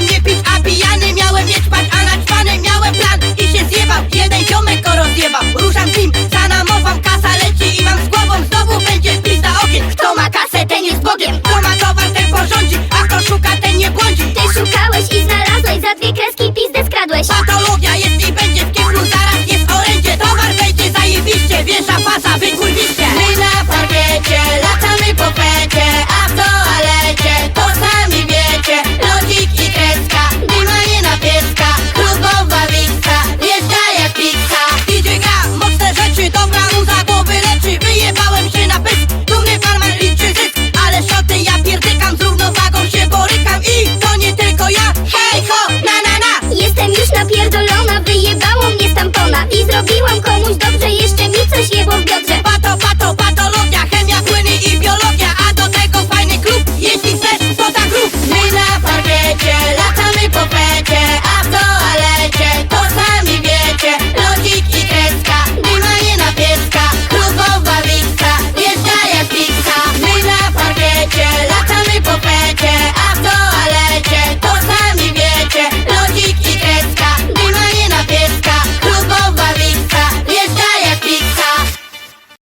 Miałem nie pić, a pijany Miałem mieć pan, a naćpany Miałem plan i się zjebał